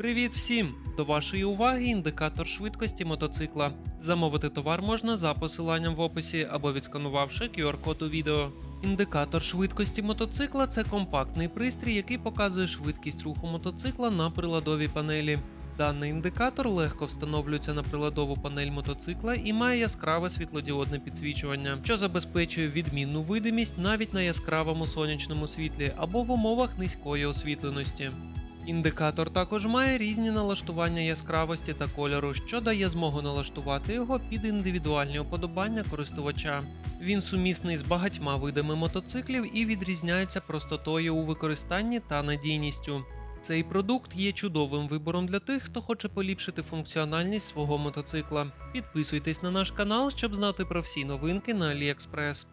Привіт всім! До вашої уваги індикатор швидкості мотоцикла. Замовити товар можна за посиланням в описі або відсканувавши QR-код у відео. Індикатор швидкості мотоцикла це компактний пристрій, який показує швидкість руху мотоцикла на приладовій панелі. Даний індикатор легко встановлюється на приладову панель мотоцикла і має яскраве світлодіодне підсвічування, що забезпечує відмінну видимість навіть на яскравому сонячному світлі або в умовах низької освітленості. Індикатор також має різні налаштування яскравості та кольору, що дає змогу налаштувати його під індивідуальні уподобання користувача. Він сумісний з багатьма видами мотоциклів і відрізняється простотою у використанні та надійністю. Цей продукт є чудовим вибором для тих, хто хоче поліпшити функціональність свого мотоцикла. Підписуйтесь на наш канал, щоб знати про всі новинки на AliExpress.